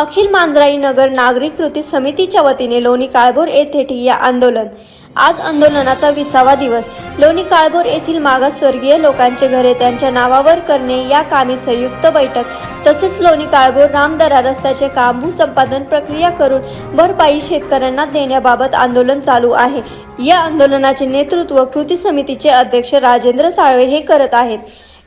अखिल मांजराई नगर नागरिक कृती समितीच्या वतीने लोणी काळभोर येथे ठिय्या आंदोलन. आज आंदोलनाचा विसावा दिवस. लोणी काळभोर येथील मागासवर्गीय लोकांचे घरे त्यांच्या नावावर करणे या कामी संयुक्त बैठक. तसेच लोणी काळभोर रामदरा रस्त्याचे काम भूसंपादन प्रक्रिया करून भरपाई शेतकऱ्यांना देण्याबाबत आंदोलन चालू आहे. या आंदोलनाचे नेतृत्व कृती समितीचे अध्यक्ष राजेंद्र साळवे हे करत आहेत.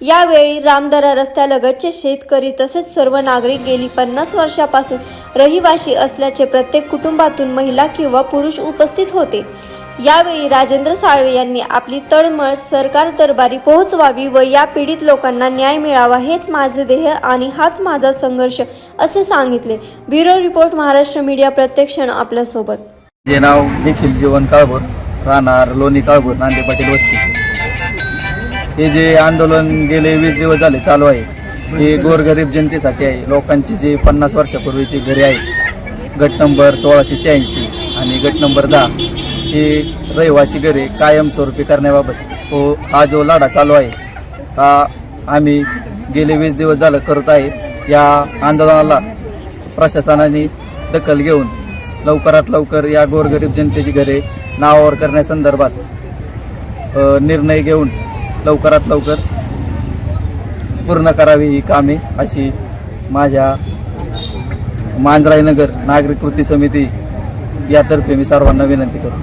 यावेळी रामदरा रस्त्यालगतचे शेतकरी तसेच सर्व नागरिक गेली पन्नास वर्षापासून रहिवाशी असल्याचे प्रत्येक कुटुंबातून महिला किंवा पुरुष उपस्थित होते. यावेळी राजेंद्र साळवे यांनी आपली तळमळ सरकार दरबारी पोहोचवावी व या पीडित लोकांना न्याय मिळावा हेच माझे ध्येय आणि हाच माझा संघर्ष असे सांगितले. ब्युरो रिपोर्ट महाराष्ट्र मीडिया प्रत्यक्षण आपल्यासोबत. जे नाव निखिल जीवन काळभोर राहणार लोणी काळभोर नांदे पाटील वस्ती. हे जे आंदोलन गेले वीस दिवस झाले चालू आहे. हे गोरगरीब जनतेसाठी आहे. लोकांची जे पन्नास वर्षापूर्वीची घरे आहेत गट नंबर सोळाशे शहाऐंशी आणि गट नंबर दहा हे रहिवासी घरे कायमस्वरूपी करण्याबाबत हो हा जो लढा चालू आहे हा आम्ही गेले वीस दिवस झालं करत आहे. या आंदोलनाला प्रशासनाने दखल घेऊन लवकरात लवकर या गोरगरीब जनतेची घरे नावावर करण्यासंदर्भात निर्णय घेऊन लवकरात लवकर पूर्ण करावी ही कामे अशी माझ्या मांजराईनगर नागरिक कृती समिती यातर्फे मी सर्वांना विनंती करतो.